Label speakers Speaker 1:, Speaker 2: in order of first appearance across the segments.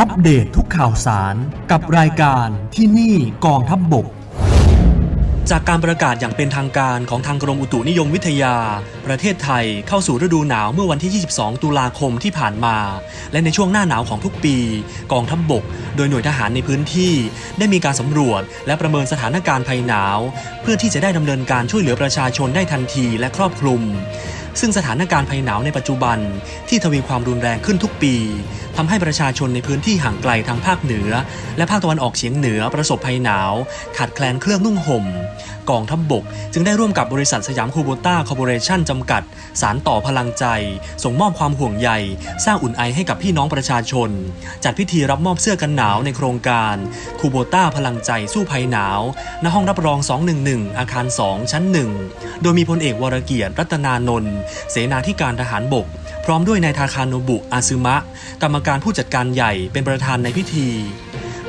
Speaker 1: อัปเดตทุกข่าวสารกับรายการที่นี่กองทัพบบก จากการประกาศอย่างเป็นทางการของทางกรมอุตุนิยมวิทยา ประเทศไทยเข้าสู่ฤดูหนาวเมื่อวันที่ 22 ตุลาคมที่ผ่านมา และในช่วงหน้าหนาวของทุกปี กองทัพบบก โดยหน่วยทหารในพื้นที่ ได้มีการสำรวจและประเมินสถานการณ์ภัยหนาว เพื่อที่จะได้ดำเนินการช่วยเหลือประชาชนได้ทันทีและครอบคลุม ซึ่งสถานการณ์ภัยหนาวในปัจจุบันที่ทวีความรุนแรงขึ้นทุกปีทำให้ประชาชนในพื้นที่ห่างไกลทางภาคเหนือ และภาคตะวันออกเฉียงเหนือประสบภัยหนาว ขาดแคลนเครื่องนุ่งห่ม กองทัพบบก จึงได้ร่วมกับบริษัทสยามคูโบต้าคอร์ปอเรชั่นจำกัด สารต่อพลังใจ ส่งมอบความห่วงใย สร้างอุ่นไอให้กับพี่น้องประชาชน จัดพิธีรับมอบเสื้อกันหนาวในโครงการคูโบต้าพลังใจสู้ภัยหนาว ณห้องรับรอง 211 อาคาร 2 ชั้น 1 โดยมีพลเอกวรเกียรติรัตนานนท์เสนาธิการทหารบก พร้อมด้วยนายทาคาโนบุอาซึมะ กรรมการผู้จัดการใหญ่เป็นประธานในพิธี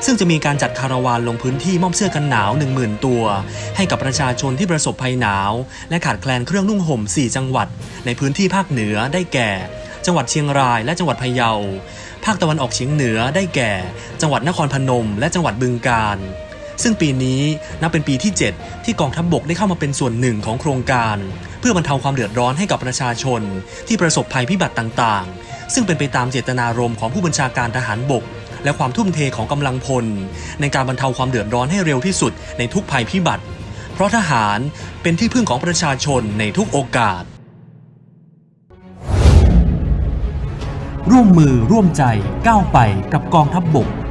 Speaker 1: ซึ่งจะมีการจัดคาราวานลงพื้นที่มอบเสื้อกันหนาว 10,000 ตัว ให้กับประชาชนที่ประสบภัยหนาว และขาดแคลนเครื่องนุ่งห่ม 4 จังหวัด ในพื้นที่ภาคเหนือได้แก่ จังหวัดเชียงรายและจังหวัดพะเยา ภาคตะวันออกเฉียงเหนือได้แก่ จังหวัดนครพนม และจังหวัดบึงกาฬซึ่งปีนี้นับเป็นปีที่ 7 ที่กองทัพบบกได้เข้ามาเป็นส่วนหนึ่งของโครงการ พื่อบรรเทาความเดือดร้อนให้กับประชาชน ที่ประสบภัยพิบัติต่างๆ ซึ่งเป็นไปตามเจตนารมณ์ของผู้บัญชาการทหารบก และความทุ่มเทของกำลังพล ในการบรรเทาความเดือดร้อนให้เร็วที่สุดในทุกภัยพิบัติ เพราะทหารเป็นที่พึ่งของประชาชนในทุกโอกาส ร่วมมือร่วมใจก้าวไปกับกองทัพบบก